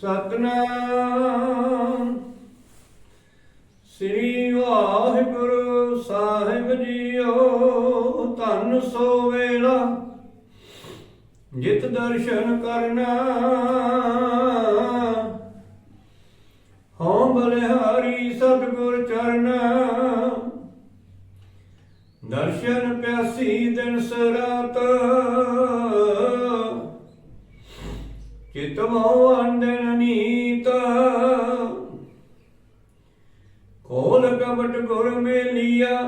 ਸਤਨਾਮ। ਸ੍ਰੀ ਵਾਹਿਗੁਰੂ ਸਾਹਿਬ ਜੀਓ, ਧੰਨ ਸੋ ਵੇਲਾ। ਜਿਤ ਦਰਸ਼ਨ ਕਰਨਾ। ਹਉ ਬਲਿਹਾਰੀ ਸਤਿਗੁਰ ਚਰਨਾ। ਦਰਸ਼ਨ ਪਿਆਸੀ ਦਿਨ ਸਰਾਤ। ਚਿਤ ਮੋ ਅੰਦਨ ਨੀਤ। ਕੋਲ ਕਬਟ ਗੁਰ ਮੇਲੀਆ,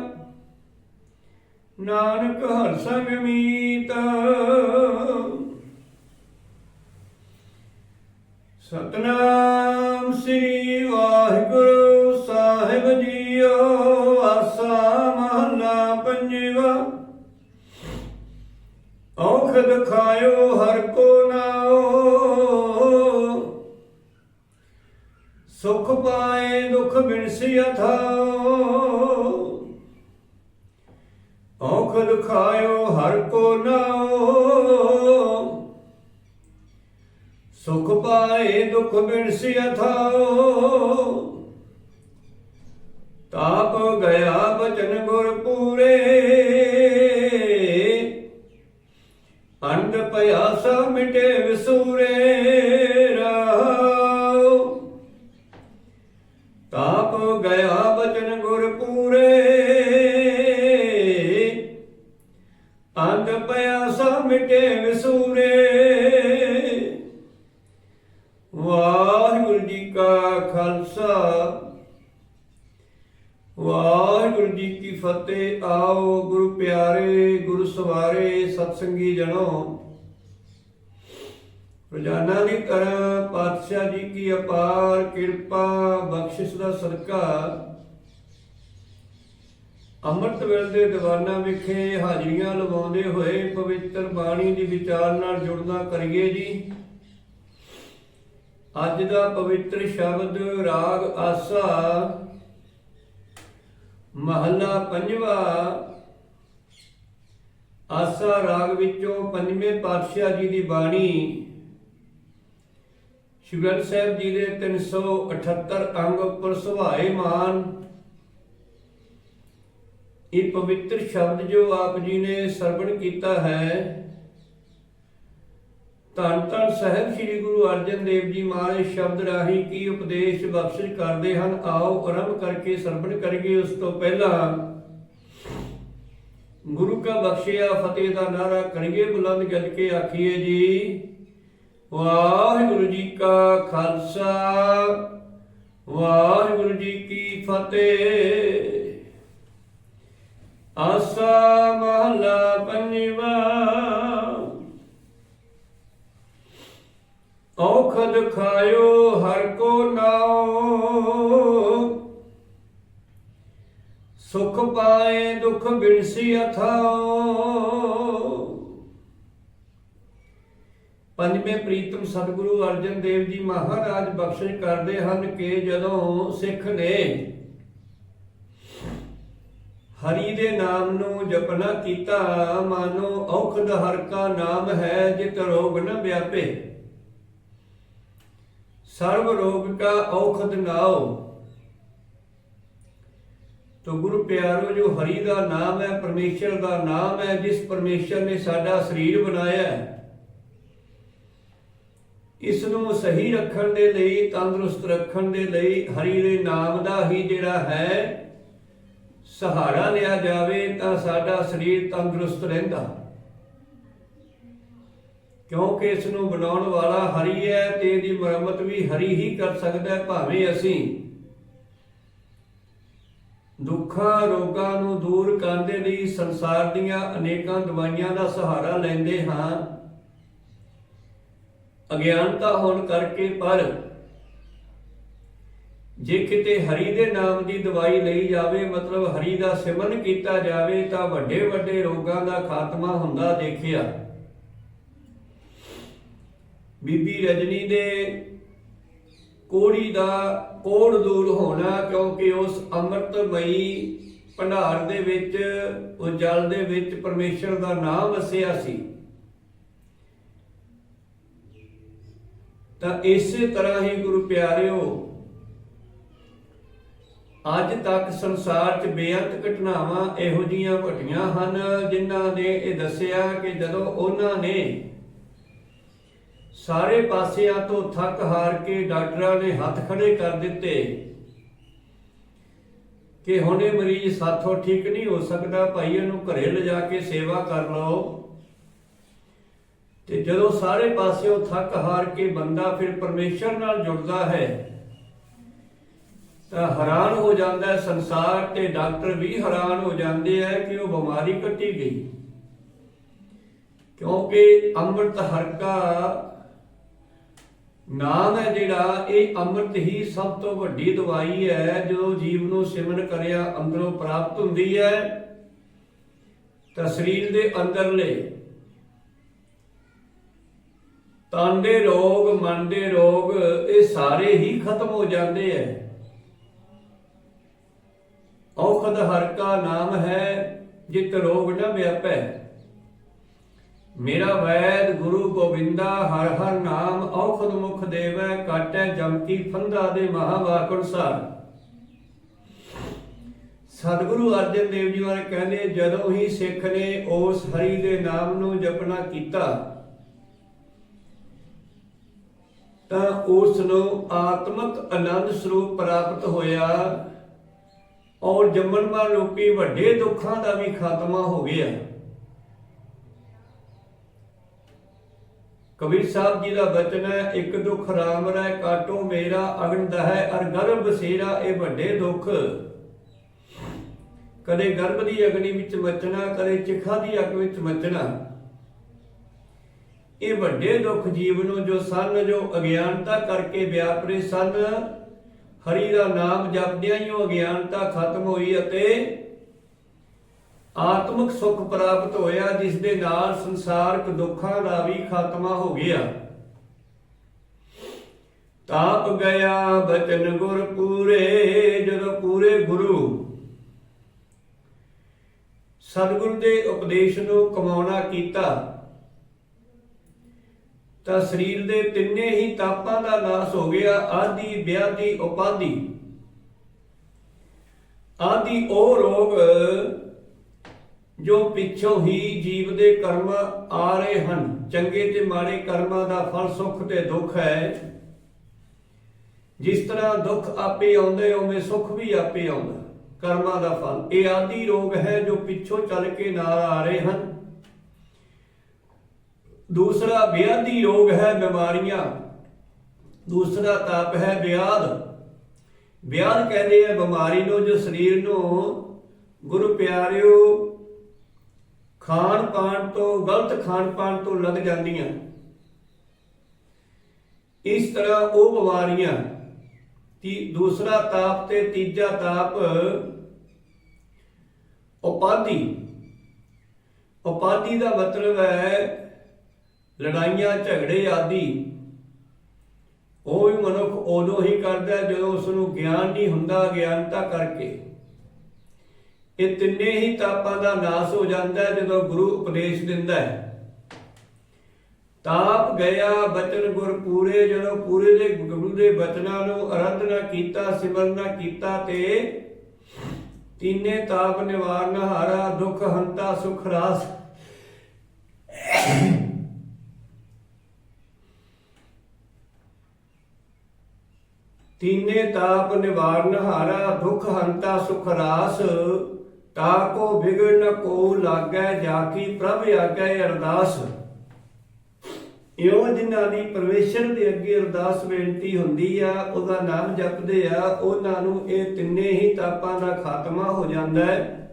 ਨਾਨਕ ਹਰ ਸੰਗ ਮੀਤ। ਸਤਨਾਮ ਸ੍ਰੀ ਵਾਹਿਗੁਰੂ ਸਾਹਿਬ ਜੀਓ, ਆਸਾ ਮਹਲਾ ਪੰਜਵਾ। ਔਖ ਖਾਇਓ ਹਰ ਕੋ ਨਾਓ ਸੁਖ ਪਾਏ ਦੁਖ ਬਿਨਸੀ ਅਥਾਓ ਔਖਦ ਖਾਇਓ ਹਰ ਕੋ ਨਾਓ ਸੁਖ ਪਾਏ ਦੁਖ ਬਿਨਸੀ ਅਥਾਓ ਤਾਪ ਗਿਆ ਬਚਨ ਗੁਰ ਪੂਰੇ। ਅੰਡ ਪਿਆਸਾ ਮਿਟੇ ਰੋਜ਼ਾਨਾ ਦੀ ਤਰ੍ਹਾਂ ਪਾਤਸ਼ਾਹ ਜੀ ਕੀ ਅਪਾਰ ਕਿਰਪਾ, ਬਖਸ਼ਿਸ਼ ਦਾ ਸਦਕਾ। ਅੰਮ੍ਰਿਤ ਵੇਲ ਦੇ ਦੀਵਾਨਾਂ ਵਿਖੇ ਹਾਜ਼ਰੀਆਂ ਲਵਾਉਂਦੇ ਹੋਏ ਪਵਿੱਤਰ ਬਾਣੀ ਦੀ ਵਿਚਾਰ ਨਾਲ ਜੁੜਨਾ ਕਰੀਏ ਜੀ। ਅੱਜ ਦਾ ਪਵਿੱਤਰ ਸ਼ਬਦ ਰਾਗ ਆਸਾ। ਮਹੱਲਾ ਪੰਜਵਾ। ਆਸਾ ਰਾਗ ਵਿੱਚੋਂ ਪੰਜਵੇਂ ਪਾਤਸ਼ਾਹ ਜੀ ਦੀ ਬਾਣੀ। ਸ਼੍ਰੀ ਗ੍ਰੰਥ ਸਾਹਿਬ ਜੀ ਦੇ 378 ਅੰਗ ਉੱਪਰ ਸੁਭਾਏ ਮਾਨ। ਇਹ ਪਵਿੱਤਰ ਸ਼ਬਦ ਜੋ ਆਪ ਜੀ ਨੇ ਸਰਵਣ ਕੀਤਾ ਹੈ, ਧੰਨ ਧੰਨ ਸਾਹਿਬ ਸ੍ਰੀ ਗੁਰੂ ਅਰਜਨ ਦੇਵ ਜੀ ਮਹਾਰਾਜ ਸ਼ਬਦ ਰਾਹੀਂ ਕੀ ਉਪਦੇਸ਼ ਬਖਸ਼ਿਸ਼ ਕਰਦੇ ਹਨ, ਆਓ ਆਰੰਭ ਕਰਕੇ ਸਰਵਣ ਕਰੀਏ। ਉਸ ਤੋਂ ਪਹਿਲਾਂ ਗੁਰੂ ਕਾ ਬਖਸ਼ਿਆ, ਫਤਿਹ ਦਾ ਨਾਰਾ ਕਰੀਏ, ਬੁਲੰਦ ਗੱਜ ਕੇ ਆਖੀਏ ਜੀ। ਵਾਹਿਗੁਰੂ ਜੀ ਕਾ ਖਾਲਸਾ, ਵਾਹਿਗੁਰੂ ਜੀ ਕੀ ਫਤਿਹ। ਆਸਾ ਮਹਲਾ ਪੰਜਵਾ। ਔਖਦ ਖਾਇਓ ਹਰ ਕੋ ਨਾਉ। ਸੁਖ ਪਾਏ ਦੁਖ ਬਿਨਸੀ ਅਥਾਓ ਪੰਜਵੇਂ ਪ੍ਰੀਤਮ ਸਤਿਗੁਰੂ ਅਰਜਨ ਦੇਵ ਜੀ ਮਹਾਰਾਜ ਬਖਸ਼ਿਸ਼ ਕਰਦੇ ਹਨ ਕਿ ਜਦੋਂ ਸਿੱਖ ਨੇ ਹਰੀ ਦੇ ਨਾਮ ਨੂੰ ਜਪਣਾ ਕੀਤਾ, ਮਾਨੋ ਔਖਦ ਹਰ ਕਾ ਨਾਮ ਹੈ ਜਿਤ ਰੋਗ ਨ ਵਿਆਪੇ। ਸਰਬ ਰੋਗ ਕਾ ਔਖਦ ਨਾਉ। ਤੋ ਗੁਰੂ ਪਿਆਰੋ, ਜੋ ਹਰੀ ਦਾ ਨਾਮ ਹੈ, ਪਰਮੇਸ਼ਰ ਦਾ ਨਾਮ ਹੈ, ਜਿਸ ਪਰਮੇਸ਼ਰ ਨੇ ਸਾਡਾ ਸਰੀਰ ਬਣਾਇਆ ਹੈ ਇਸ ਨੂੰ ਸਹੀ ਰੱਖਣ ਦੇ ਲਈ, ਤੰਦਰੁਸਤ ਰੱਖਣ ਦੇ ਲਈ, ਹਰੀ ਦੇ ਨਾਮ ਦਾ ਹੀ ਜਿਹੜਾ ਹੈ, ਸਹਾਰਾ ਲਿਆ ਜਾਵੇ, ਤਾਂ ਸਾਡਾ ਸਰੀਰ ਤੰਦਰੁਸਤ ਰਹਿੰਦਾ। ਕਿਉਂਕਿ ਇਸ ਨੂੰ ਬਣਾਉਣ ਵਾਲਾ ਹਰੀ ਹੈ, ਤੇ ਇਹਦੀ ਮੁਰੰਮਤ ਵੀ ਹਰੀ ਹੀ ਕਰ ਸਕਦਾ ਹੈ, ਭਾਵੇਂ ਅਸੀਂ ਦੁੱਖਾਂ, ਰੋਗਾਂ ਨੂੰ ਦੂਰ ਕਰਨ ਦੇ ਲਈ ਸੰਸਾਰ ਦੀਆਂ ਅਨੇਕਾਂ ਦਵਾਈਆਂ ਦਾ ਸਹਾਰਾ ਲੈਂਦੇ ਹਾਂ। ਅਗਿਆਨਤਾ ਹੋਣ ਕਰਕੇ, ਪਰ ਜੇ ਕਿਤੇ ਹਰੀ ਦੇ ਨਾਮ ਦੀ ਦਵਾਈ ਲਈ ਜਾਵੇ, ਮਤਲਬ ਹਰੀ ਦਾ ਸਿਮਰਨ ਕੀਤਾ ਜਾਵੇ, ਤਾਂ ਵੱਡੇ ਵੱਡੇ ਰੋਗਾਂ ਦਾ ਖਾਤਮਾ ਹੁੰਦਾ ਦੇਖਿਆ। ਬੀਬੀ ਰਜਨੀ ਦੇ ਕੋੜੀ ਦਾ ਕੋੜ ਦੂਰ ਹੋਣਾ, ਕਿਉਂਕਿ ਉਸ ਅੰਮ੍ਰਿਤਮਈ ਭੰਡਾਰ ਦੇ ਵਿੱਚ ਉਹ ਜਲ ਦੇ ਵਿੱਚ ਪਰਮੇਸ਼ਰ ਦਾ ਨਾਮ ਵਸਿਆ ਸੀ। ਤਾਂ ਇਸੇ ਤਰ੍ਹਾਂ ਹੀ ਗੁਰੂ ਪਿਆਰਿਓ, ਅੱਜ ਤੱਕ ਸੰਸਾਰ 'ਚ ਬੇਅੰਤ ਘਟਨਾਵਾਂ ਇਹੋ ਜੀਆਂ ਘਟੀਆਂ ਹਨ, ਜਿਨ੍ਹਾਂ ਨੇ ਇਹ ਦੱਸਿਆ ਕਿ ਜਦੋਂ ਉਹਨਾਂ ਨੇ ਸਾਰੇ ਪਾਸਿਆਂ ਤੋਂ ਥੱਕ ਹਾਰ ਕੇ ਡਾਕਟਰਾਂ ਨੇ ਹੱਥ ਖੜੇ ਕਰ ਦਿੱਤੇ ਕਿ ਹੁਣੇ ਮਰੀਜ਼ ਸਾਥੋਂ ਠੀਕ ਨਹੀਂ ਹੋ ਸਕਦਾ, ਭਾਈ ਇਹਨੂੰ ਘਰੇ ਲਿਜਾ ਕੇ ਸੇਵਾ ਕਰ ਲਓ। ਤੇ ਜਦੋਂ ਸਾਰੇ ਪਾਸਿਓਂ ਥੱਕ ਹਾਰ ਕੇ ਬੰਦਾ ਫਿਰ ਪਰਮੇਸ਼ਰ ਨਾਲ ਜੁੜਦਾ ਹੈ, ਤਾਂ ਹੈਰਾਨ ਹੋ ਜਾਂਦਾ ਹੈ ਸੰਸਾਰ ਤੇ ਡਾਕਟਰ ਵੀ ਹੈਰਾਨ ਹੋ ਜਾਂਦੇ ਆ ਕਿ ਉਹ ਬਿਮਾਰੀ ਕੱਟੀ ਗਈ। ਕਿਉਂਕਿ ਅੰਮ੍ਰਿਤ ਹਰਕਾ ਨਾਮ ਹੈ ਜਿਹੜਾ, ਇਹ ਅੰਮ੍ਰਿਤ ਹੀ ਸਭ ਤੋਂ ਵੱਡੀ ਦਵਾਈ ਹੈ। ਜੋ ਜੀਵ ਨੂੰ ਸਿਮਰਨ ਕਰਿਆ ਅੰਦਰੋਂ ਪ੍ਰਾਪਤ ਹੁੰਦੀ ਹੈ, ਤਾਂ ਸਰੀਰ ਦੇ ਅੰਦਰਲੇ ਤਨ ਦੇ ਰੋਗ ਮਨ ਦੇ ਰੋਗ, ਇਹ ਸਾਰੇ ਹੀ ਖਤਮ ਹੋ ਜਾਂਦੇ ਐ। ਔਖਦ ਹਰ ਕਾ ਨਾਮ ਹੈ, ਜਿਤ ਰੋਗ ਨ ਵਿਆਪੈ। ਮੇਰਾ ਵੈਦ ਗੁਰੂ ਗੋਬਿੰਦਾ, ਹਰ ਹਰ ਨਾਮ ਔਖਦ ਮੁਖ ਦੇਵੈ, ਕਾਟੈ ਜਮ ਕੀ ਫੰਦਾ ਦੇ ਮਹਾਵਾਕੁਰ ਸਾਰ। ਸਤਿਗੁਰੂ ਅਰਜਨ ਦੇਵ ਜੀ ਵਾਲੇ ਕਹਿੰਦੇ, ਜਦੋਂ ਹੀ ਸਿੱਖ ਨੇ ਉਸ ਹਰੀ ਦੇ ਨਾਮ ਨੂੰ ਜਪਣਾ ਕੀਤਾ ਤਾਂ ਉਸ ਨੂੰ ਆਤਮਿਕ ਆਨੰਦ ਸਰੂਪ ਪ੍ਰਾਪਤ ਹੋਇਆ ਔਰ ਜੰਮਣ ਮਰਨ ਰੂਪੀ ਵੱਡੇ ਦੁੱਖਾਂ ਦਾ ਵੀ ਖਾਤਮਾ ਹੋ ਗਿਆ। ਕਬੀਰ ਸਾਹਿਬ ਜੀ ਦਾ ਬਚਨ ਹੈ, ਇੱਕ ਦੁੱਖ ਰਾਮ ਰਹਿ ਕਾਟੋ, ਮੇਰਾ ਅਗਨ ਦਹੈ, ਅਰ ਗਰਭ ਬਸੇਰਾ, ਇਹ ਵੱਡੇ ਦੁੱਖ। ਕਦੇ ਗਰਭ ਦੀ ਅਗਨੀ ਵਿੱਚ ਮਚਣਾ, ਕਦੇ ਚਿਖਾ ਦੀ ਅੱਗ ਵਿੱਚ ਮਚਣਾ। ਇਹ ਵੱਡੇ ਦੁੱਖ ਜੀਵ ਨੂੰ ਜੋ ਸਨ, ਜੋ ਅਗਿਆਨਤਾ ਕਰਕੇ ਵਿਆਪਰੇ ਸਨ, ਹਰੀ ਦਾ ਨਾਮ ਜਪਦਿਆਂ ਹੀ ਉਹ ਅਗਿਆਨਤਾ ਖਤਮ ਹੋਈ ਅਤੇ ਆਤਮਿਕ ਸੁਖ ਪ੍ਰਾਪਤ ਹੋਇਆ, ਜਿਸ ਦੇ ਨਾਲ ਸੰਸਾਰਕ ਦੁੱਖਾਂ ਦਾ ਵੀ ਖਾਤਮਾ ਹੋ ਗਿਆ। ਤਾਪ ਗਿਆ ਬਚਨ ਗੁਰ ਪੂਰੇ, ਜਦੋਂ ਪੂਰੇ ਗੁਰੂ ਸਤਿਗੁਰ ਦੇ ਉਪਦੇਸ਼ ਨੂੰ ਕਮਾਉਣਾ ਕੀਤਾ ਤਾਂ ਸਰੀਰ ਦੇ ਤਿੰਨੇ ਹੀ ਤਾਪਾਂ ਦਾ ਨਾਸ ਹੋ ਗਿਆ, ਆਦੀ, ਵਿਆਦੀ, ਉਪਾਦੀ। ਆਦੀ ਉਹ ਰੋਗ ਜੋ ਪਿੱਛੋਂ ਹੀ ਜੀਵ ਦੇ ਕਰਮ ਆ ਰਹੇ ਹਨ। ਚੰਗੇ ਤੇ ਮਾੜੇ ਕਰਮਾਂ ਦਾ ਫਲ, ਸੁੱਖ ਤੇ ਦੁੱਖ ਹੈ। ਜਿਸ ਤਰ੍ਹਾਂ ਦੁੱਖ ਆਪੇ ਆਉਂਦੇ, ਉਵੇਂ ਸੁੱਖ ਵੀ ਆਪੇ ਆਉਂਦਾ। ਕਰਮਾਂ ਦਾ ਫਲ। ਇਹ ਆਦੀ ਰੋਗ ਹੈ ਜੋ ਪਿੱਛੋਂ ਚੱਲ ਕੇ ਨਾਲ ਆ ਰਹੇ ਹਨ। ਦੂਸਰਾ ਵਿਆਧੀ ਰੋਗ ਹੈ ਬਿਮਾਰੀਆਂ। ਦੂਸਰਾ ਤਾਪ ਹੈ ਵਿਆਧ। ਵਿਆਧ ਕਹਿੰਦੇ ਆ ਬਿਮਾਰੀ ਨੂੰ, ਜੋ ਸਰੀਰ ਨੂੰ ਗੁਰੂ ਪਿਆਰਿਓ, ਖਾਣ ਪਾਣ ਤੋਂ, ਗਲਤ ਖਾਣ ਪਾਣ ਤੋਂ ਲੱਗ ਜਾਂਦੀਆਂ। ਇਸ ਤਰ੍ਹਾਂ ਉਹ ਬਿਮਾਰੀਆਂ। ਤੀ, ਦੂਸਰਾ ਤਾਪ ਤੇ ਤੀਜਾ ਤਾਪ ਉਪਾਧੀ। ਉਪਾਧੀ ਦਾ ਮਤਲਬ ਹੈ ਲੜਾਈਆਂ, ਝਗੜੇ ਆਦਿ। ਉਹ ਵੀ ਮਨੁੱਖ ਉਦੋਂ ਹੀ ਕਰਦਾ ਜਦੋਂ ਉਸ ਨੂੰ ਗਿਆਨ ਨਹੀਂ ਹੁੰਦਾ ਗਿਆਨਤਾ ਕਰਕੇ। ਇਹ ਤਿੰਨੇ ਹੀ ਤਾਪਾਂ ਦਾ ਨਾਸ ਹੋ ਜਾਂਦਾ ਹੈ ਜਦੋਂ ਗੁਰੂ ਉਪਦੇਸ਼ ਦਿੰਦਾ ਹੈ। ਤਾਪ ਗਿਆ, ਬਚਨ ਗੁਰ ਪੂਰੇ, ਜਦੋਂ ਪੂਰੇ ਦੇ ਗੁਰੂ ਦੇ ਬਚਨਾਂ ਨੂੰ ਅਰੰਧਨਾ ਕੀਤਾ, ਸਿਮਰਨਾ ਕੀਤਾ ਤੇ ਤੀਨੇ ਤਾਪ ਨਿਵਾਰਨ ਹਾਰਾ, ਦੁਖ ਹੰਤਾ, ਸੁਖ ਰਾਸ। ਤੀਨੇ ਤਾਪ ਨਿਵਾਰਨ ਹਾਰਾ, ਦੁਖ ਹੰਤਾ ਸੁਖ ਰਾਸ। ਤਾਕੋ ਵਿਗੜਨ ਕੋ ਲਾਗੈ, ਜਾ ਕੀ ਪ੍ਰਭ ਆਗੈ ਅਰਦਾਸ। ਇਹੋ ਜਿਨ੍ਹਾਂ ਦੀ ਪਰਮੇਸ਼ਰ ਦੇ ਅੱਗੇ ਅਰਦਾਸ ਬੇਨਤੀ ਹੁੰਦੀ ਆ, ਉਹਦਾ ਨਾਮ ਜਪਦੇ ਆ, ਉਹਨਾਂ ਨੂੰ ਇਹ ਤਿੰਨੇ ਹੀ ਤਾਪਾਂ ਦਾ ਖਾਤਮਾ ਹੋ ਜਾਂਦਾ ਹੈ।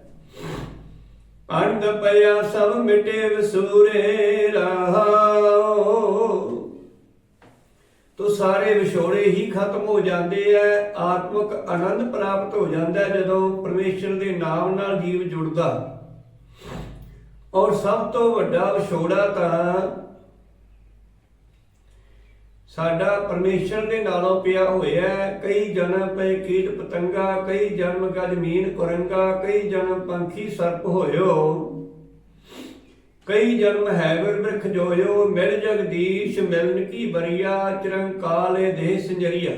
ਅੰਧ ਪਿਆ ਸਭ ਮਿਟੇ ਵਸੂਰੇ ਰਹਾਓ ਤੋ ਸਾਰੇ ਵਿਛੋੜੇ ਹੀ ਖਤਮ ਹੋ ਜਾਂਦੇ ਆ ਆਤਮਿਕ ਆਨੰਦ ਪ੍ਰਾਪਤ ਹੋ ਜਾਂਦਾ ਜਦੋਂ ਪਰਮੇਸ਼ਰ ਦੇ ਨਾਮ ਨਾਲ ਜੀਵ ਜੁੜਦਾ। ਔਰ ਸਭ ਤੋਂ ਵੱਡਾ ਵਿਛੋੜਾ ਤਾਂ ਸਾਡਾ ਪਰਮੇਸ਼ਰ ਦੇ ਨਾਲੋਂ ਪਿਆ ਹੋਇਆ ਕਈ ਜਨਮ ਪਏ ਕੀਟ ਪਤੰਗਾ, ਕਈ ਜਨਮ ਗਜਮੀਨ ਕੁਰੰਗਾ, ਕਈ ਜਨਮ ਪੰਖੀ ਸਰਪ ਹੋਇਓ। ਕਈ ਜਨਮ ਹੈ ਗੁਰ ਬਿਰਖ ਜੋਇਓ, ਮਿਲ ਜਗਦੀਸ਼ ਮਿਲਨ ਕੀ ਬਰੀਆ ਚਰੰਕਾਲੇ ਦੇਹ ਸੰਜਰੀਆ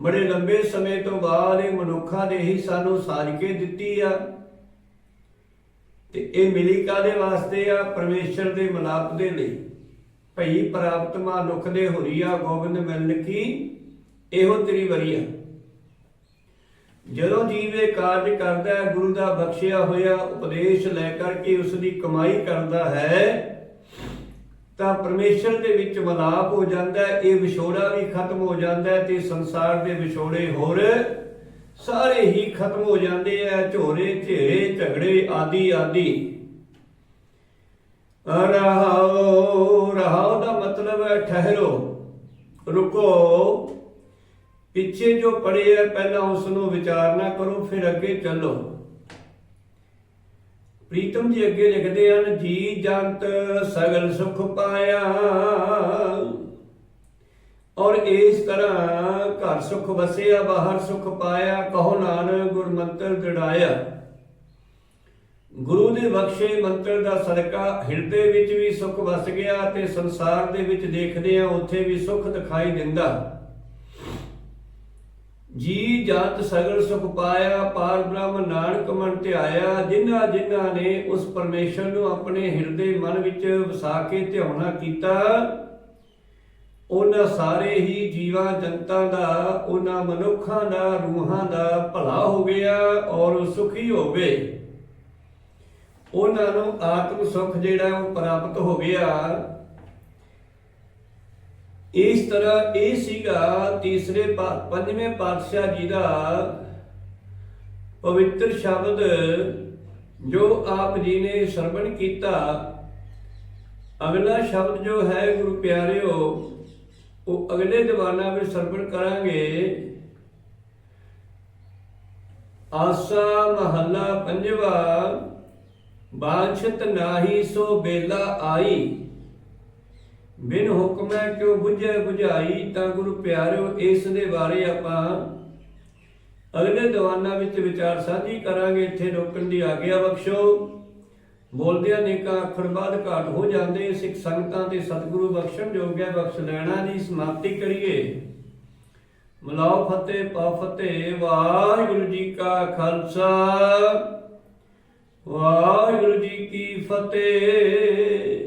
ਬੜੇ ਲੰਬੇ ਸਮੇਂ ਤੋਂ ਬਾਅਦ ਇਹ ਮਨੁੱਖਾਂ ਨੇ ਹੀ ਸਾਨੂੰ ਸਾਜ ਕੇ ਦਿੱਤੀ ਆ। ਤੇ ਇਹ ਮਿਲੀ ਕਾਦੇ ਵਾਸਤੇ ਆ? ਪਰਮੇਸ਼ਰ ਦੇ ਮਨਾਪ ਦੇ ਲਈ। ਭਈ ਪ੍ਰਾਪਤ ਮਨੁੱਖ ਦੇ ਹੁਰੀਆ ਗੋਬਿੰਦ ਮਿਲਨ ਕੀ? ਇਹੋ ਤੇਰੀ ਵਰੀਆ ਜਦੋਂ ਜੀਵ ਇਹ ਕਾਰਜ ਕਰਦਾ ਹੈ, ਗੁਰੂ ਦਾ ਬਖਸ਼ਿਆ ਹੋਇਆ ਉਪਦੇਸ਼ ਲੈ ਕਰਕੇ ਉਸ ਦੀ ਕਮਾਈ ਕਰਦਾ ਹੈ, ਤਾਂ ਪਰਮੇਸ਼ਰ ਦੇ ਵਿੱਚ ਮਲਾਪ ਹੋ ਜਾਂਦਾ ਹੈ, ਇਹ ਵਿਛੋੜਾ ਵੀ ਖਤਮ ਹੋ ਜਾਂਦਾ ਹੈ ਤੇ ਸੰਸਾਰ ਦੇ ਵਿਛੋੜੇ ਹੋਰ ਸਾਰੇ ਹੀ ਖਤਮ ਹੋ ਜਾਂਦੇ ਆ, ਝੋਰੇ, ਝੇਰੇ, ਝਗੜੇ ਆਦਿ ਆਦਿ। ਰਹਾਓ ਰਹਾਓ ਦਾ ਮਤਲਬ ਹੈ ਠਹਿਰੋ, ਰੁਕੋ। ਪਿੱਛੇ ਜੋ ਪੜੇ ਆ, ਪਹਿਲਾਂ ਉਸ ਨੂੰ ਵਿਚਾਰਨਾ ਕਰੋ, ਫਿਰ ਅੱਗੇ ਚੱਲੋ। ਪ੍ਰੀਤਮ ਜੀ ਅੱਗੇ ਲਿਖਦੇ ਹਨ, ਜੀ ਜੰਤ ਸਗਲ ਸੁਖ ਪਾਇਆ। ਔਰ ਇਸ ਤਰ੍ਹਾਂ ਘਰ ਸੁਖ ਵਸਿਆ, ਬਾਹਰ ਸੁਖ ਪਾਇਆ, ਕਹੋ ਨਾਨਕ ਗੁਰਮੰਤਰ ਜੜਾਇਆ ਗੁਰੂ ਦੇ ਬਖਸ਼ੇ ਮੰਤਰ ਦਾ ਸਦਕਾ ਹਿਰਦੇ ਵਿੱਚ ਵੀ ਸੁਖ ਵਸ ਗਿਆ ਤੇ ਸੰਸਾਰ ਦੇ ਵਿੱਚ ਦੇਖਦੇ ਆ, ਉੱਥੇ ਵੀ ਸੁਖ ਦਿਖਾਈ ਦਿੰਦਾ। ਜੀ ਜਤ ਸਗਲ ਸੁਖ ਪਾਇਆ ਪਾਰ ਬ੍ਰਹਮ ਨਾਨਕ ਮਨ ਧਿਆਇਆ, ਜਿਨ੍ਹਾਂ ਜਿਨ੍ਹਾਂ ਨੇ ਉਸ ਪਰਮੇਸ਼ਰ ਨੂੰ ਆਪਣੇ ਹਿਰਦੇ ਮਨ ਵਿੱਚ ਵਸਾ ਕੇ ਧਿਆਉਣਾ ਕੀਤਾ, ਉਹਨਾਂ ਸਾਰੇ ਹੀ ਜੀਵਾਂ ਜਨਤਾ ਦਾ, ਉਹਨਾਂ ਮਨੁੱਖਾਂ ਦਾ, ਰੂਹਾਂ ਦਾ ਭਲਾ ਹੋ ਗਿਆ ਔਰ ਸੁਖੀ ਹੋ ਗਏ। ਉਹਨਾਂ ਨੂੰ ਆਤਮ ਸੁਖ ਜਿਹੜਾ ਉਹ ਪ੍ਰਾਪਤ ਹੋ ਗਿਆ। ਇਸ ਤਰ੍ਹਾਂ ਇਹ ਸੀਗਾ ਤੀਸਰੇ ਪਾ- ਪੰਜਵੇਂ ਪਾਤਸ਼ਾਹ ਜੀ ਦਾ ਪਵਿੱਤਰ ਸ਼ਬਦ ਜੋ ਆਪ ਜੀ ਨੇ ਸਰਵਣ ਕੀਤਾ। ਅਗਲਾ ਸ਼ਬਦ ਜੋ ਹੈ, ਗੁਰੂ ਪਿਆਰਿਓ, ਉਹ ਅਗਲੇ ਦੀਵਾਨਾਂ ਵਿੱਚ ਸਰਵਣ ਕਰਾਂਗੇ। ਆਸਾ ਮਹੱਲਾ ਪੰਜਵਾ, ਬਾਛਤ ਨਾਹੀ ਸੋ ਬੇਲਾ ਆਈ। ਬਿਨ ਹੁਕਮੈ ਕਿਉ 부ਝੈ 부ਝਾਈ ਤਾਂ ਗੁਰੂ ਪਿਆਰਿਓ, ਇਸ ਦੇ ਬਾਰੇ ਆਪਾਂ ਅਗਲੇ ਦੀਵਾਨਾਂ ਵਿੱਚ ਵਿਚਾਰ ਸਾਂਝੀ ਕਰਾਂਗੇ। ਇੱਥੇ ਰੋਕਣ ਦੀ ਆਗਿਆ ਬਖਸ਼ੋ। ਬੋਲਦਿਆਂ ਨੇਕਾਂ ਅੱਖਰ ਬਾਅਦ ਘਾਟ ਹੋ ਜਾਂਦੇ। ਸਿੱਖ ਸੰਗਤਾਂ ਤੇ ਸਤਿਗੁਰੂ ਬਖਸ਼ਣ ਜੋਗਿਆ ਬਖਸ਼ ਲੈਣਾ ਦੀ ਸਮਾਪਤੀ ਕਰੀਏ। ਮਲਾਓ ਫਤਿਹ, ਪਾ ਫਤਿਹ। ਵਾਹਿਗੁਰੂ ਜੀ ਕਾ ਖਾਲਸਾ। ਵਾਹਿਗੁਰੂ ਜੀ ਕੀ ਫਤਿਹ।